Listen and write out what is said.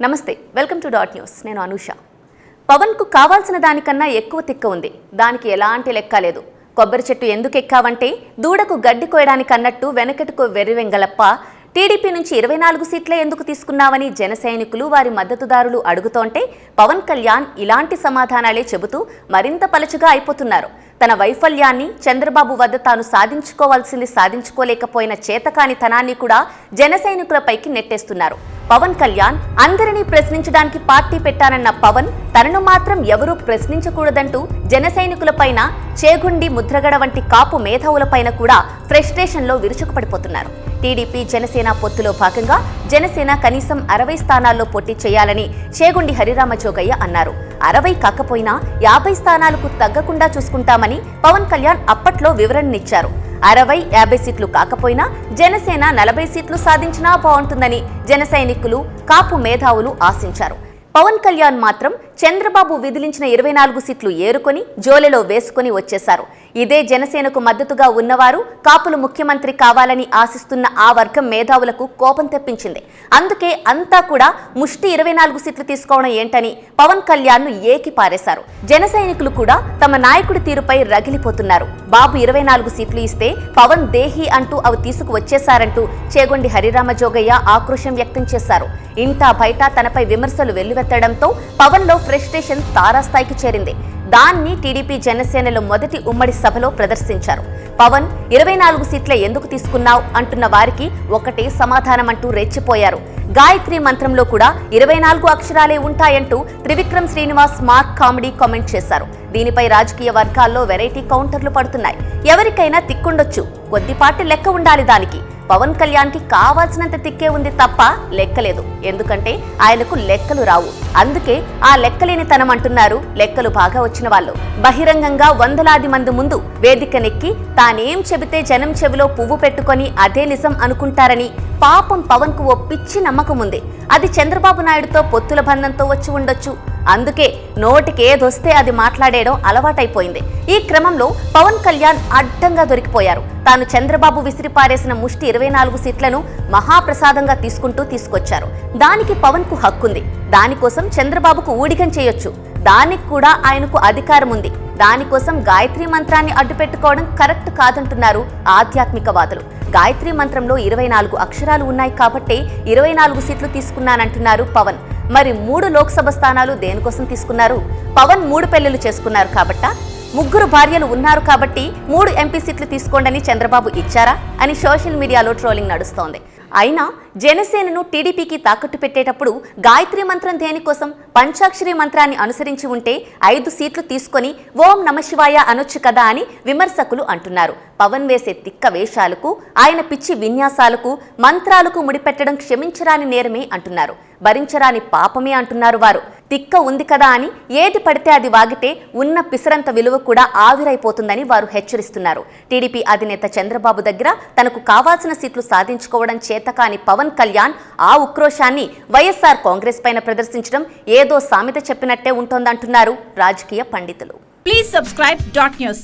నమస్తే welcome to dot news. నేను అనూష. పవన్కు కావాల్సిన దానికన్నా ఎక్కువ తిక్క ఉంది. దానికి ఎలాంటి లెక్క లేదు. కొబ్బరి చెట్టు ఎందుకు ఎక్కావంటే దూడకు గడ్డి కోయడానికి అన్నట్టు వెనకటికు వెర్రివెంగలప్ప టీడీపీ నుంచి ఇరవై నాలుగు సీట్లే ఎందుకు తీసుకున్నావని జన సైనికులు వారి మద్దతుదారులు అడుగుతోంటే పవన్ కళ్యాణ్ ఇలాంటి సమాధానాలే చెబుతూ మరింత పలుచగా అయిపోతున్నారు. తన వైఫల్యాన్ని చంద్రబాబు వద్ద తాను సాధించుకోవాల్సింది సాధించుకోలేకపోయిన చేతకాని తనాన్ని కూడా జన సైనికులపైకి నెట్టేస్తున్నారు. పవన్ కళ్యాణ్ అందరినీ ప్రశ్నించడానికి పార్టీ పెట్టానన్న పవన్ తనను మాత్రం ఎవరూ ప్రశ్నించకూడదంటూ జనసైనికులపైన చేగుండి ముద్రగడ వంటి కాపు మేధావులపైన కూడా ఫ్రస్ట్రేషన్లో విరుచుకుపడిపోతున్నారు. టీడీపీ జనసేన పొత్తులో భాగంగా జనసేన కనీసం అరవై స్థానాల్లో పోటీ చేయాలని చేగుండి హరిరామ జోగయ్య అన్నారు. అరవై కాకపోయినా యాభై స్థానాలకు తగ్గకుండా చూసుకుంటామని పవన్ కళ్యాణ్ అప్పట్లో వివరణనిచ్చారు. అరవై యాభై సీట్లు కాకపోయినా జనసేన నలభై సీట్లు సాధించినా బాగుంటుందని జన సైనికులు కాపు మేధావులు ఆశించారు. పవన్ కళ్యాణ్ మాత్రం చంద్రబాబు విధిలించిన ఇరవై నాలుగు సీట్లు ఏరుకొని జోలెలో వేసుకొని వచ్చేశారు. ఇదే జనసేనకు మద్దతుగా ఉన్నవారు కాపులు ముఖ్యమంత్రి కావాలని ఆశిస్తున్న ఆ వర్గం మేధావులకు కోపం తెప్పించింది. అందుకే అంతా కూడా ముష్టి ఇరవై నాలుగు సీట్లు తీసుకోవడం ఏంటని పవన్ కళ్యాణ్ను ఏకి పారేశారు. జన సైనికులు కూడా తమ నాయకుడి తీరుపై రగిలిపోతున్నారు. బాబు ఇరవై నాలుగు సీట్లు ఇస్తే పవన్ దేహి అంటూ అవి తీసుకువచ్చేశారంటూ చేగొండి హరిరామ జోగయ్య ఆక్రోశం వ్యక్తం చేశారు. ఇంటా బయట తనపై విమర్శలు వెల్లువెత్తడంతో పవన్లో ఫ్రస్ట్రేషన్ తారాస్థాయికి చేరింది. దాన్ని టీడీపీ జనసేనలో మొదటి ఉమ్మడి సభలో ప్రదర్శించారు. పవన్ ఇరవై నాలుగు సీట్లే ఎందుకు తీసుకున్నావు? అంటున్న వారికి ఒకటే సమాధానం అంటూ రెచ్చిపోయారు. గాయత్రి మంత్రంలో కూడా ఇరవై నాలుగు అక్షరాలే ఉంటాయంటూ Trivikram Srinivas mark comedy comment చేశారు. దీనిపై రాజకీయ వర్గాల్లో వెరైటీ కౌంటర్లు పడుతున్నాయి. ఎవరికైనా తిక్కుండొచ్చు కొద్దిపాటి లెక్క ఉండాలి దానికి. పవన్ కళ్యాణ్కి కావాల్సినంత తిక్కే ఉంది తప్ప లెక్కలేదు. ఎందుకంటే ఆయనకు లెక్కలు రావు. అందుకే ఆ లెక్కలేని తనం అంటున్నారు లెక్కలు బాగా వచ్చిన వాళ్ళు. బహిరంగంగా వందలాది మంది ముందు వేదిక నెక్కి తానేం చెబితే జనం చెవిలో పువ్వు పెట్టుకొని అదే నిజం అనుకుంటారని పాపం పవన్కు ఓ పిచ్చి నమ్మకం ఉంది. అది చంద్రబాబు నాయుడుతో పొత్తుల బంధంతో వచ్చి ఉండొచ్చు. అందుకే నోటికి ఏదొస్తే అది మాట్లాడేయడం అలవాటైపోయింది. ఈ క్రమంలో పవన్ కళ్యాణ్ అడ్డంగా దొరికిపోయారు. తాను చంద్రబాబు విసిరిపారేసిన ముష్టి ఇరవై నాలుగు సీట్లను మహాప్రసాదంగా తీసుకుంటూ తీసుకొచ్చారు. దానికి పవన్కు హక్కుంది. దానికోసం చంద్రబాబుకు ఊడిగం చేయొచ్చు. దానికి కూడా ఆయనకు అధికారం ఉంది దానికోసం గాయత్రి మంత్రాన్ని అడ్డుపెట్టుకోవడం కరెక్ట్ కాదంటున్నారు ఆధ్యాత్మికవాదులు. గాయత్రి మంత్రంలో ఇరవై నాలుగు అక్షరాలు ఉన్నాయి కాబట్టే ఇరవై నాలుగు సీట్లు తీసుకున్నానంటున్నారు పవన్. మరి మూడు లోక్సభ స్థానాలు దేనికోసం తీసుకున్నారు? పవన్ మూడు పెళ్ళిలు చేసుకున్నారు కాబట్ట? ముగ్గురు భార్యలు ఉన్నారు కాబట్టి మూడు ఎంపీ సీట్లు తీసుకోండని చంద్రబాబు ఇచ్చారా? అని సోషల్ మీడియాలో ట్రోలింగ్ నడుస్తోంది. అయినా జనసేనను టీడీపీకి తాకట్టు పెట్టేటప్పుడు గాయత్రి మంత్రం దేనికోసం పంచాక్షరి మంత్రాన్ని అనుసరించి ఉంటే ఐదు సీట్లు తీసుకొని ఓం నమశివాయ అనొచ్చు కదా అని విమర్శకులు అంటున్నారు. పవన్ వేసే తిక్క వేషాలకు ఆయన పిచ్చి విన్యాసాలకు మంత్రాలకు ముడిపెట్టడం క్షమించరాని నేరమే అంటున్నారు. భరించరాని పాపమే అంటున్నారు వారు. తిక్క ఉంది కదా అని ఏది పడితే అది వాగితే ఉన్న పిసరంత విలువ కూడా ఆవిరైపోతుందని వారు హెచ్చరిస్తున్నారు. టీడీపీ అధినేత చంద్రబాబు దగ్గర తనకు కావాల్సిన సీట్లు సాధించుకోవడం చేతకాని పవన్ కళ్యాణ్ ఆ ఉక్రోషాన్ని వైఎస్ఆర్ కాంగ్రెస్ పైన ప్రదర్శించడం ఏదో సామెత చెప్పినట్టే ఉంటోందంటున్నారు రాజకీయ పండితులు. Please subscribe dot news